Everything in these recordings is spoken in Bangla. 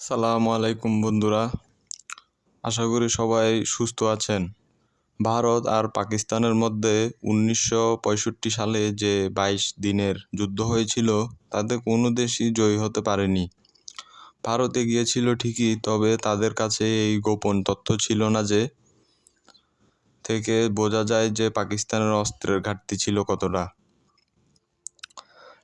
সালামু আলাইকুম বন্ধুরা। আশা করি সবাই সুস্থ আছেন। ভারত আর পাকিস্তানের মধ্যে উনিশশো পঁয়ষট্টি সালে যে বাইশ দিনের যুদ্ধ হয়েছিল, তাতে কোনো দেশই জয়ী হতে পারেনি। ভারত এগিয়েছিল ঠিকই, তবে তাদের কাছে এই গোপন তথ্য ছিল না যে, থেকে বোঝা যায় যে পাকিস্তানের অস্ত্রের ঘাটতি ছিল কতটা।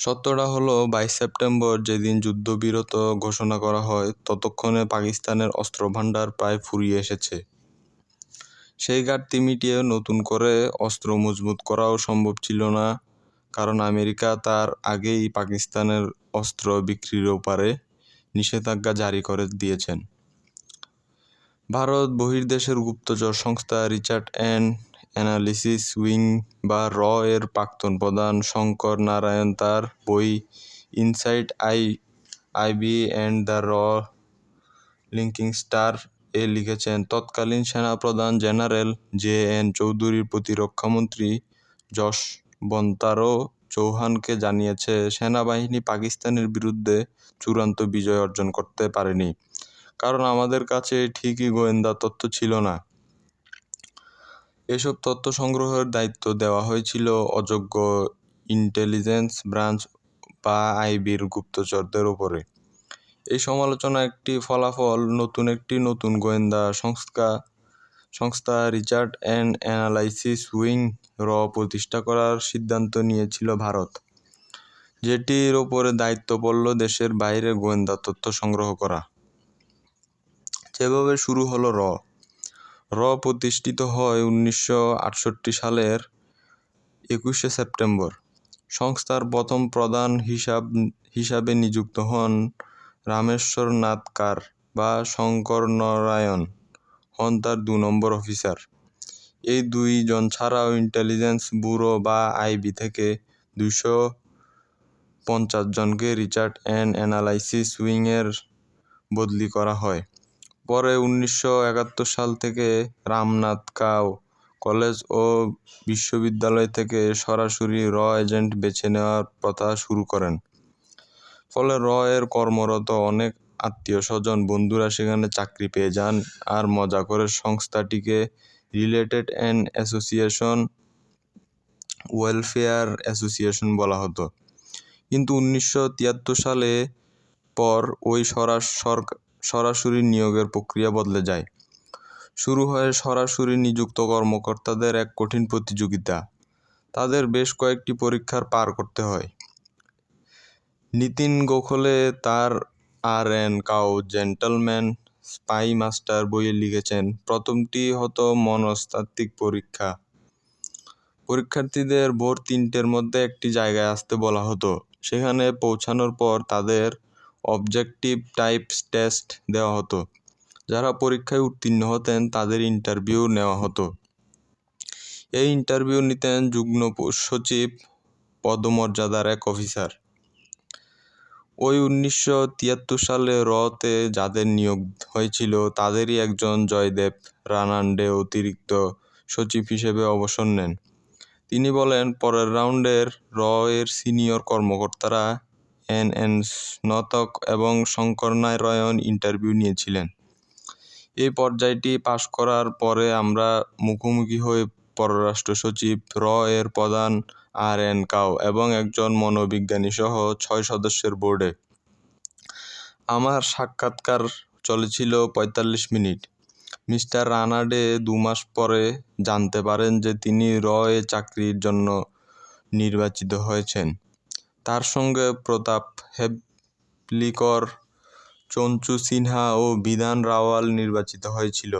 সত্যটা হলো, বাইশ সেপ্টেম্বর যেদিন যুদ্ধবিরত ঘোষণা করা হয়, ততক্ষণে পাকিস্তানের অস্ত্রভান্ডার প্রায় ফুরিয়ে এসেছে। সেই ঘাটতি মিটিয়ে নতুন করে অস্ত্র মজবুত করাও সম্ভব ছিল না, কারণ আমেরিকা তার আগেই পাকিস্তানের অস্ত্র বিক্রির ওপারে নিষেধাজ্ঞা জারি করে দিয়েছেন। ভারত বহির্দেশের গুপ্তচর সংস্থা রিচার্ড অ্যান্ড অ্যানালিসিস উইং বা র এর প্রাক্তন প্রধান শঙ্কর নারায়ণ তার বই inside I, IB and the র লিঙ্কিং স্টার এ লিখেছেন। তৎকালীন সেনাপ্রধান জেনারেল জে এন চৌধুরীর প্রতিরক্ষামন্ত্রী যশবন্তারও চৌহানকে জানিয়েছে, সেনাবাহিনী পাকিস্তানের বিরুদ্ধে চূড়ান্ত বিজয় অর্জন করতে পারেনি। কারণ আমাদের কাছে ঠিকই গোয়েন্দা তথ্য ছিল না। এসব তথ্য সংগ্রহের দায়িত্ব দেওয়া হয়েছিল অযোগ্য ইন্টেলিজেন্স ব্রাঞ্চ বা আইবির গুপ্তচরদের উপরে। এই সমালোচনা একটি ফলাফল, নতুন একটি নতুন গোয়েন্দা সংস্থা সংস্থা রিচার্ড অ্যান্ড অ্যানালাইসিস উইং র প্রতিষ্ঠা করার সিদ্ধান্ত নিয়েছিল ভারত, যেটির ওপরে দায়িত্ব পড়ল দেশের বাইরে গোয়েন্দা তথ্য সংগ্রহ করা। যেভাবে শুরু হলো র র প্রতিষ্ঠিত হয় উনিশশো আটষট্টি সালের একুশে সেপ্টেম্বর। সংস্থার প্রথম প্রধান হিসাব, হিসাবে নিযুক্ত হন রামেশ্বর নাথকার বা শঙ্কর নারায়ণ, হন তার দু নম্বর অফিসার। এই দুইজন ছাড়াও ইন্টেলিজেন্স ব্যুরো বা আইবি থেকে দুশো পঞ্চাশ জনকে রিচার্ড অ্যান্ড অ্যানালাইসিস উইংয়ের বদলি করা হয়। পরে উনিশশো একাত্তর সাল থেকে রামনাথ কাও কলেজ ও বিশ্ববিদ্যালয় থেকে সরাসরি র এজেন্ট বেছে নেওয়ার প্রথা শুরু করেন। ফলে র এর কর্মরত অনেক আত্মীয় স্বজন বন্ধুরা সেখানে চাকরি পেয়ে যান আর মজা করে সংস্থাটিকে related and association, welfare association বলা হতো। কিন্তু উনিশশো তিয়াত্তর সালে পর ওই সরাসরি নিয়োগের প্রক্রিয়া বদলে যায়। শুরু হয় সরাসরি নিযুক্ত কর্মকর্তাদের এক কঠিন প্রতিযোগিতা। তাদের বেশ কয়েকটি পরীক্ষার পার করতে হয়। নিতিন গোখলে তার R N Kao gentleman, spymaster বইয়ে লিখেছেন, প্রথমটি হতো মনস্তাত্ত্বিক পরীক্ষা। পরীক্ষার্থীদের ভোর তিনটের মধ্যে একটি জায়গায় আসতে বলা হতো। সেখানে পৌঁছানোর পর তাদের অবজেক্টিভ টাইপস টেস্ট দেওয়া হতো, যারা পরীক্ষায় উত্তীর্ণ হতেন তাদের ইন্টারভিউ নেওয়া হতো। এই ইন্টারভিউ নিতেন যুগ্ম সচিব, পদমর্যাদার এক অফিসার ওই উনিশশো তিয়াত্তর সালে রতে যাদের নিয়োগ হয়েছিল, তাদেরই একজন জয়দেব রানান্ডে অতিরিক্ত সচিব হিসেবে অবসর নেন। তিনি বলেন, পরের রাউন্ডের র এর সিনিয়র কর্মকর্তারা এন এন স্নতক এবং শঙ্কর নারায়ণ ইন্টারভিউ নিয়েছিলেন। এই পর্যায়টি পাশ করার পরে আমরা মুখোমুখি হয়ে পররাষ্ট্র সচিব, র এর প্রধান আর এন কাও এবং একজন মনোবিজ্ঞানী সহ ছয় সদস্যের বোর্ডে। আমার সাক্ষাৎকার চলেছিল পঁয়তাল্লিশ মিনিট। মিস্টার রানাডে দু মাস পরে জানতে পারেন যে তিনি র এ চাকরির জন্য নির্বাচিত হয়েছেন। তার সঙ্গে প্রতাপ, হেবলিকর, চঞ্চু সিনহা ও বিধান রাওয়াল নির্বাচিত হয়েছিল।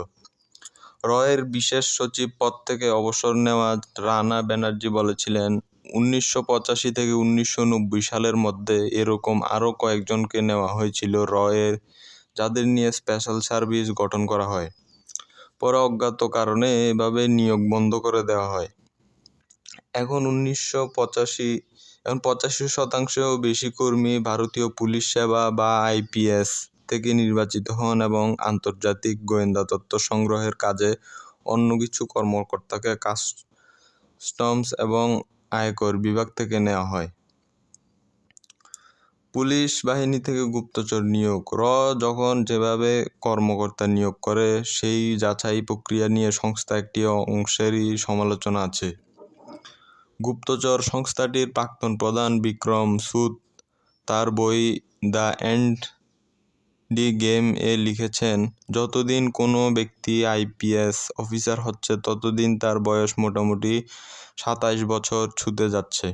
রয়ের বিশেষ সচিব পদ থেকে অবসর নেওয়া রানা ব্যানার্জি বলেছিলেন, উনিশশো পঁচাশি থেকে উনিশশো নব্বই সালের মধ্যে এরকম আরও কয়েকজনকে নেওয়া হয়েছিল রয়ের, যাদের নিয়ে স্পেশাল সার্ভিস গঠন করা হয়। পরে অজ্ঞাত কারণে এভাবে নিয়োগ বন্ধ করে দেওয়া হয়। এখন উনিশশো পঁচাশি এখন পঁচাশি শতাংশেও বেশি কর্মী ভারতীয় পুলিশ সেবা বা আইপিএস থেকে নির্বাচিত হন এবং আন্তর্জাতিক গোয়েন্দা তথ্য সংগ্রহের কাজে অন্য কিছু কর্মকর্তাকে কাস্টমস এবং আয়কর বিভাগ থেকে নেওয়া হয়। পুলিশ বাহিনী থেকে গুপ্তচর নিয়োগ। র যখন যেভাবে কর্মকর্তা নিয়োগ করে, সেই যাচাই প্রক্রিয়া নিয়ে সংস্থা একটি অংশেরই সমালোচনা আছে। গুপ্তচর সংস্থাটির প্রাক্তন প্রধান বিক্রম সুদ তার বই দ্য এন্ড ডি গেম এ লিখেছেন, যতদিন কোনো ব্যক্তি আইপিএস অফিসার হচ্ছে, ততদিন তার বয়স মোটামুটি সাতাশ বছর ছুতে যাচ্ছে।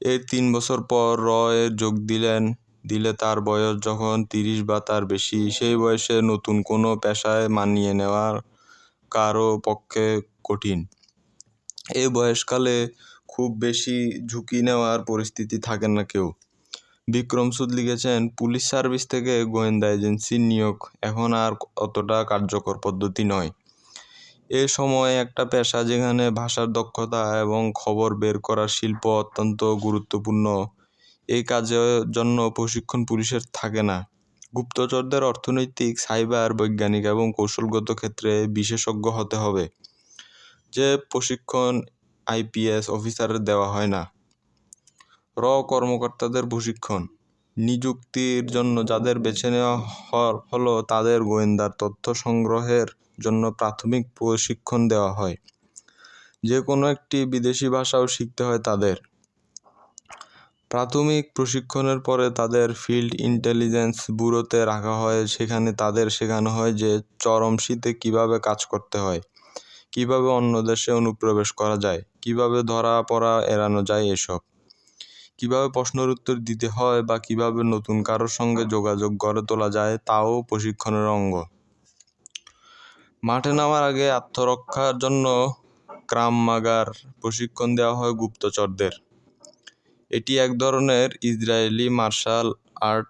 এর তিন বছর পর র এ যোগ দিলেন, দিলে তার বয়স যখন তিরিশ বা তার বেশি, সেই বয়সে নতুন কোনো পেশায় মানিয়ে নেওয়ার কারও পক্ষে কঠিন। এই বয়সকালে খুব বেশি ঝুঁকি নেওয়ার পরিস্থিতি থাকে না কেউ। বিক্রম সুদ লিখেছেন, পুলিশ সার্ভিস থেকে গোয়েন্দা এজেন্সির নিয়োগ এখন আর অতটা কার্যকর পদ্ধতি নয়। এ সময় একটা পেশা যেখানে ভাষার দক্ষতা এবং খবর বের করার শিল্প অত্যন্ত গুরুত্বপূর্ণ এই কাজের জন্য প্রশিক্ষণ পুলিশের থাকে না। গুপ্তচরদের অর্থনৈতিক, সাইবার, বৈজ্ঞানিক এবং কৌশলগত ক্ষেত্রে বিশেষজ্ঞ হতে হবে। যে প্রশিক্ষণ আইপিএস অফিসারের দেওয়া হয় না। র কর্মকর্তাদের প্রশিক্ষণ, নিযুক্তির জন্য যাদের বেছে নেওয়া হলো তাদের গোয়েন্দার তথ্য সংগ্রহের জন্য প্রাথমিক প্রশিক্ষণ দেওয়া হয়। যে কোনো একটি বিদেশি ভাষাও শিখতে হয় তাদের। প্রাথমিক প্রশিক্ষণের পরে তাদের ফিল্ড ইন্টেলিজেন্স ব্যুরোতে রাখা হয়, সেখানে তাদের শেখানো হয় যে চরম শীতে কীভাবে কাজ করতে হয়। কীভাবে অন্য দেশে অনুপ্রবেশ করা যায়? কীভাবে ধরা পড়া এড়ানো যায় এসব? কীভাবে প্রশ্নের উত্তর দিতে হয় বা কীভাবে নতুন কারোর সঙ্গে যোগাযোগ গড়ে তোলা যায় তাও প্রশিক্ষণের অঙ্গ। মাঠে নামার আগে আত্মরক্ষার জন্য ক্রাম মাগার প্রশিক্ষণ দেওয়া হয় গুপ্তচরদের। এটি এক ধরনের ইসরায়েলি মার্শাল আর্ট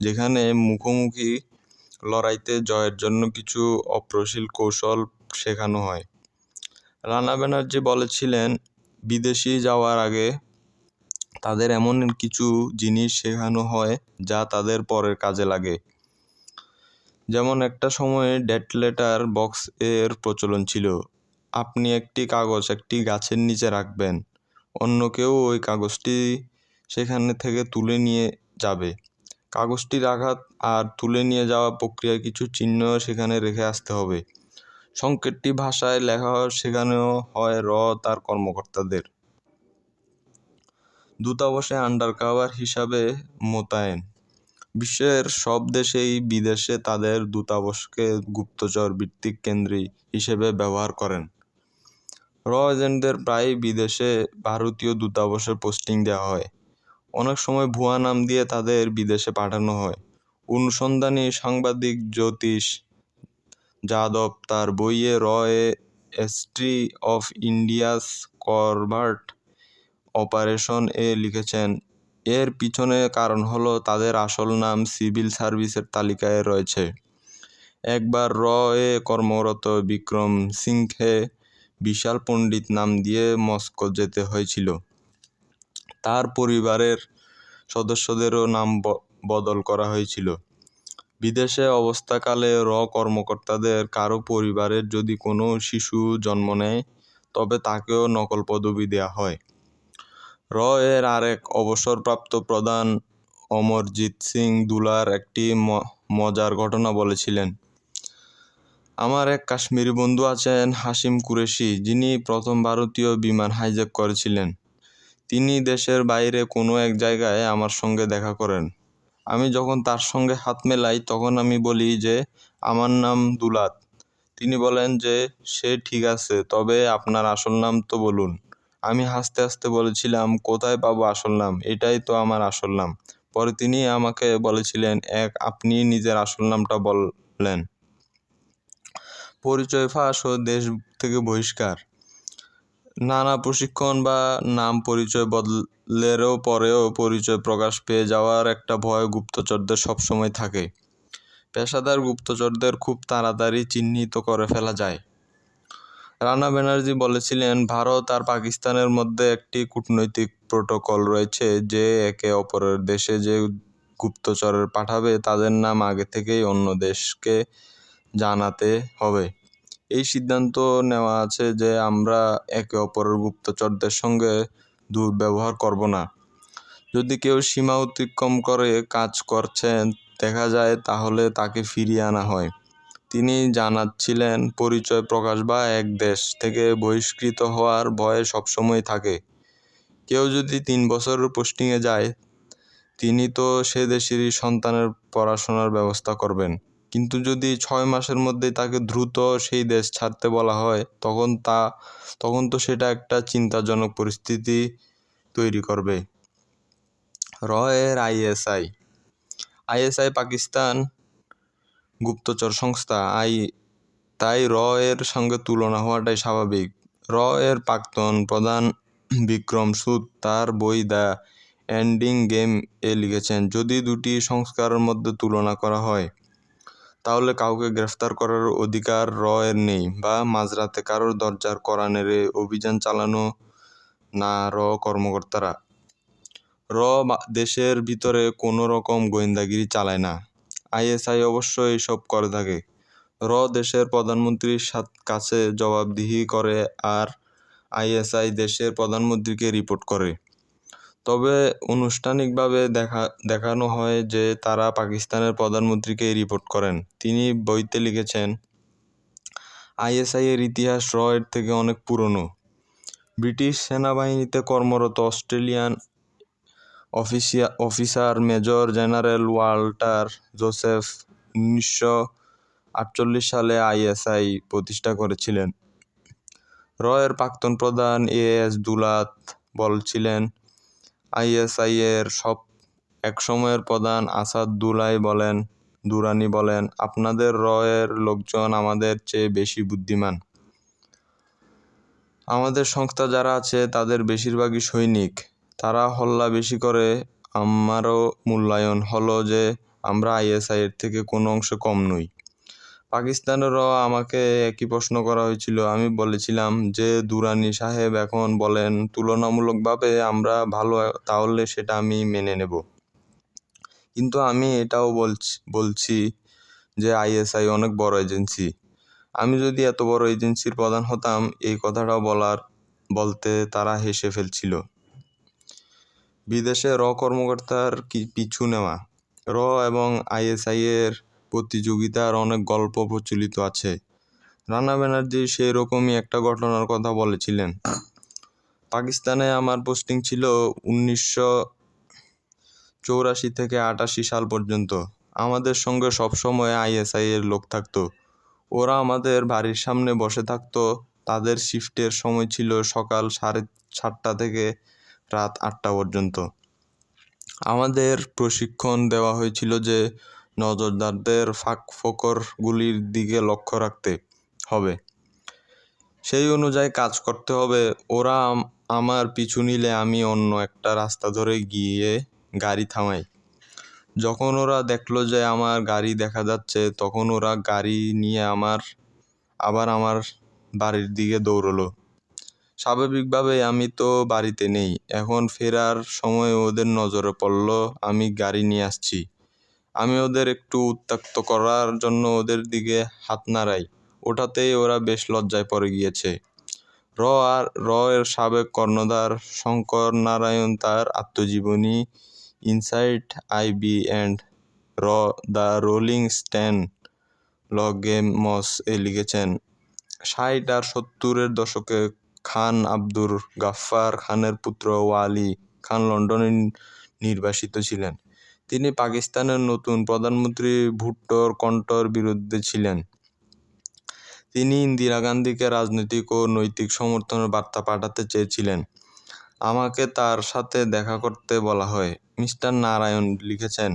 যেখানে মুখোমুখি লড়াইতে জয়ের জন্য কিছু অপ্রশীল কৌশল শেখানো হয়। রানা ব্যানার্জি বলেছিলেন, বিদেশি যাওয়ার আগে তাদের এমন কিছু জিনিস শেখানো হয় যা তাদের পরের কাজে লাগে। যেমন একটা সময়ে ডেট লেটার বক্স এর প্রচলন ছিল। আপনি একটি কাগজ একটি গাছের নিচে রাখবেন, অন্য কেউ ওই কাগজটি সেখানে থেকে তুলে নিয়ে যাবে। কাগজটি রাখা আর তুলে নিয়ে যাওয়া প্রক্রিয়ার কিছু চিহ্ন সেখানে রেখে আসতে হবে। সংকেতটি ভাষায় লেখা শেখানো হয় র, তার কর্মকর্তাদের। দূতাবাসে আন্ডারকভার হিসাবে মোতায়েন। বিশ্বের সব দেশেই বিদেশে তাদের দূতাবাসকে গুপ্তচর ভিত্তিক কেন্দ্রী হিসেবে ব্যবহার করেন। র এজেন্টদের প্রায় বিদেশে ভারতীয় দূতাবাসে পোস্টিং দেওয়া হয়। অনেক সময় ভুয়া নাম দিয়ে তাদের বিদেশে পাঠানো হয়। অনুসন্ধানী সাংবাদিক জ্যোতিষ যাদব তার বইয়ে র a history of India's covert operation এ লিখেছেন। এর পিছনে কারণ হলো তাদের আসল নাম সিভিল সার্ভিসের তালিকায় রয়েছে। একবার র এ কর্মরত বিক্রম সিংকে বিশাল পণ্ডিত নাম দিয়ে মস্কো যেতে হয়েছিল। তার পরিবারের সদস্যদেরও নাম বদল করা হয়েছিল। বিদেশে অবস্থাকালে র কর্মকর্তাদের কারও পরিবারের যদি কোনো শিশু জন্ম নেয়, তবে তাকেও নকল পদবি দেওয়া হয়। র এর আরেক অবসরপ্রাপ্ত প্রধান অমরজিৎ সিং দুলার একটি মজার ঘটনা বলেছিলেন। আমার এক কাশ্মীরি বন্ধু আছেন হাসিম কুরেশি, যিনি প্রথম ভারতীয় বিমান হাইজ্যাক করেছিলেন। তিনি দেশের বাইরে কোনো এক জায়গায় আমার সঙ্গে দেখা করেন। আমি যখন তার সঙ্গে হাত মেলাই, তখন আমি বলি যে, আমার নাম দুলাত। তিনি বলেন যে, সে ঠিক আছে, তবে আপনার আসল নাম তো বলুন। আমি হাসতে হাসতে বলেছিলাম, কোথায় পাবো আসল নাম? এটাই তো আমার আসল নাম। পরে তিনি আমাকে বলেছিলেন, এক, আপনি নিজের আসল নামটা বললেন। পরিচয় ফাঁস ও দেশ থেকে বহিষ্কার। নানা প্রশিক্ষণ বা নাম পরিচয় বদলেরও পরেও পরিচয় প্রকাশ পেয়ে যাওয়ার একটা ভয় গুপ্তচরদের সবসময় থাকে। পেশাদার গুপ্তচরদের খুব তাড়াতাড়ি চিহ্নিত করে ফেলা যায়। রানা ব্যানার্জি বলেছিলেন, ভারত আর পাকিস্তানের মধ্যে একটি কূটনৈতিক প্রোটোকল রয়েছে যে একে অপরের দেশে যে গুপ্তচরের পাঠাবে, তাদের নাম আগে থেকেই অন্য দেশকে জানাতে হবে। এই সিদ্ধান্ত নেওয়া আছে যে আমরা একে অপরের গুপ্তচরদের সঙ্গে দুর্ব্যবহার করব না। যদি কেউ সীমা অতিক্রম করে কাজ করছেন, দেখা যায় তাহলে তাকে ফিরিয়ে আনা হয়। তিনি জানাচ্ছিলেন, পরিচয় প্রকাশ বা এক দেশ থেকে বহিষ্কৃত হওয়ার ভয় সবসময় থাকে। কেউ যদি তিন বছরের পোস্টিংয়ে যায়, তিনি তো সে দেশেরই সন্তানের পড়াশোনার ব্যবস্থা করবেন। কিন্তু যদি ছয় মাসের মধ্যে তাকে দ্রুত সেই দেশ ছাড়তে বলা হয়, তখন তা, তখন তো সেটা একটা চিন্তাজনক পরিস্থিতি তৈরি করবে। র এর আইএসআই। আইএসআই পাকিস্তান গুপ্তচর সংস্থা। আই, তাই র এর সঙ্গে তুলনা হওয়াটাই স্বাভাবিক। র এর প্রাক্তন প্রধান বিক্রম সুদ তার বই দ্য এন্ডিং গেম এ লিখেছেন, যদি দুটি সংস্কারের মধ্যে তুলনা করা হয় তাহলে কাউকে গ্রেফতার করার অধিকার র এর নেই বা মাঝরাতে কারোর দরজার কড়া নেড়ে অভিযান চালানো না র কর্মকর্তারা। র দেশের ভিতরে কোনো রকম গোয়েন্দাগিরি চালায় না। আইএসআই অবশ্য এইসব করে থাকে। র দেশের প্রধানমন্ত্রীর কাছে জবাবদিহি করে আর আইএসআই দেশের প্রধানমন্ত্রীকে রিপোর্ট করে। তবে আনুষ্ঠানিকভাবে দেখা, দেখানো হয় যে তারা পাকিস্তানের প্রধানমন্ত্রীকে রিপোর্ট করেন। তিনি বইতে লিখেছেন আইএসআইয়ের ইতিহাস র এর থেকে অনেক পুরনো। ব্রিটিশ সেনাবাহিনীতে কর্মরত Australian অফিসিয়া, officer major general Walter Joseph উনিশশো আটচল্লিশ সালে আইএসআই প্রতিষ্ঠা করেছিলেন। রয়ের প্রাক্তন প্রধান এ এস দুলাত বলছিলেন আইএসআই এর সব একসময়ের প্রধান আসাদ দুলাই বলেন, দুরানি বলেন, আপনাদের রয়ের লোকজন আমাদের চেয়ে বেশি বুদ্ধিমান। আমাদের সংস্থা যারা আছে, তাদের বেশিরভাগই সৈনিক। তারা হল্লা বেশি করে, আমারও মূল্যায়ন হলো যে আমরা আইএসআইয়ের থেকে কোনো অংশে কম নই। পাকিস্তানেরও আমাকে একই প্রশ্ন করা হয়েছিল। আমি বলেছিলাম যে, দুরানি সাহেব এখন বলেন, তুলনামূলকভাবে আমরা ভালো, তাহলে সেটা আমি মেনে নেব। কিন্তু আমি এটাও বলছি বলছি যে, আইএসআই অনেক বড় এজেন্সি। আমি যদি এত বড় এজেন্সির প্রধান হতাম, এই কথাটাও বলার, বলতে তারা হেসে ফেলছিল। বিদেশে র কর্মকর্তার কি পিছু নেওয়া? র এবং আইএসআই এর প্রতিযোগিতার অনেক গল্প প্রচলিত আছে। রানা ব্যানার্জি সেই রকমই একটা ঘটনার কথা বলেছিলেন। পাকিস্তানে আমার পোস্টিং ছিল উনিশশো চৌরাশি থেকে আটাশি সাল পর্যন্ত। আমাদের সঙ্গে সবসময় আইএসআই এর লোক থাকতো। ওরা আমাদের বাড়ির সামনে বসে থাকতো। তাদের শিফটের সময় ছিল সকাল সাড়ে সাতটা থেকে রাত আটটা পর্যন্ত। আমাদের প্রশিক্ষণ দেওয়া হয়েছিল যে নজরদারদের ফাঁক ফোকরগুলির দিকে লক্ষ্য রাখতে হবে। সেই অনুযায়ী কাজ করতে হবে। ওরা আমার পিছু নিলে আমি অন্য একটা রাস্তা ধরে গিয়ে গাড়ি থামাই। যখন ওরা দেখল যে আমার গাড়ি দেখা যাচ্ছে, তখন ওরা গাড়ি নিয়ে আমার, আবার আমার বাড়ির দিকে দৌড়লো। স্বাভাবিকভাবে আমি তো বাড়িতে নেই। এখন ফেরার সময় ওদের নজরে পড়ল, আমি গাড়ি নিয়ে আসছি। আমি ওদের একটু উত্ত্যক্ত করার জন্য ওদের দিকে হাত নাড়াই। ওটাতেই ওরা বেশ লজ্জায় পড়ে গিয়েছে। র আর, র এর সাবেক কর্ণধার শঙ্কর নারায়ণ তার আত্মজীবনী ইনসাইট আইবি অ্যান্ড র দ্য রোলিং স্ট্যান্ড স্ট্যান লগেমস এ লিখেছেন। ষাট আর সত্তরের দশকে খান আব্দুর গাফফার খানের পুত্র ওয়ালি খান লন্ডনে নির্বাসিত ছিলেন। তিনি পাকিস্তানের নতুন প্রধানমন্ত্রী ভুট্টোর কণ্ঠর বিরুদ্ধে ছিলেন। তিনি ইন্দিরা গান্ধীকে রাজনৈতিক ও নৈতিক সমর্থনের বার্তা পাঠাতে চেয়েছিলেন। আমাকে তার সাথে দেখা করতে বলা হয়, মিস্টার নারায়ণ লিখেছেন।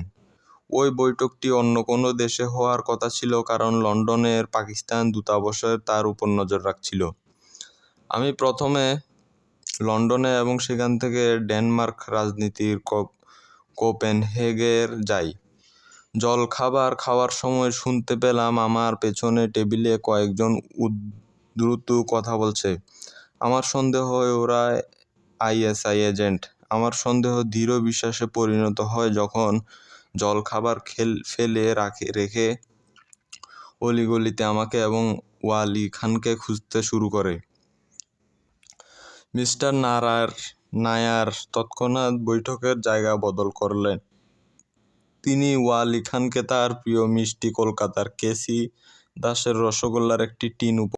ওই বৈঠকটি অন্য কোনো দেশে হওয়ার কথা ছিল কারণ লন্ডনের পাকিস্তান দূতাবাসের তার উপর নজর রাখছিল। আমি প্রথমে লন্ডনে এবং সেখান থেকে ডেনমার্ক রাজনীতির কোপেনহেগের যাই। জলখাবার খাওয়ার সময় শুনতে পেলাম আমার পেছনে টেবিলে কয়েকজন উদ্রুত কথা বলছে। আমার সন্দেহ হয় ওরা আইএসআই এজেন্ট। আমার সন্দেহ দৃঢ় বিশ্বাসে পরিণত হয় যখন জলখাবার খেল, ফেলে রাখে, রেখে অলিগলিতে আমাকে এবং ওয়ালি খানকে খুঁজতে শুরু করে। মিস্টার নারার নায়ার তৎক্ষণাৎ বৈঠকের জায়গা বদল করলেন। তিনি ওয়ালি খানকে তার প্রিয় মিষ্টি কলকাতার কেসি দাসের রসগোল্লার একটি টিন উপ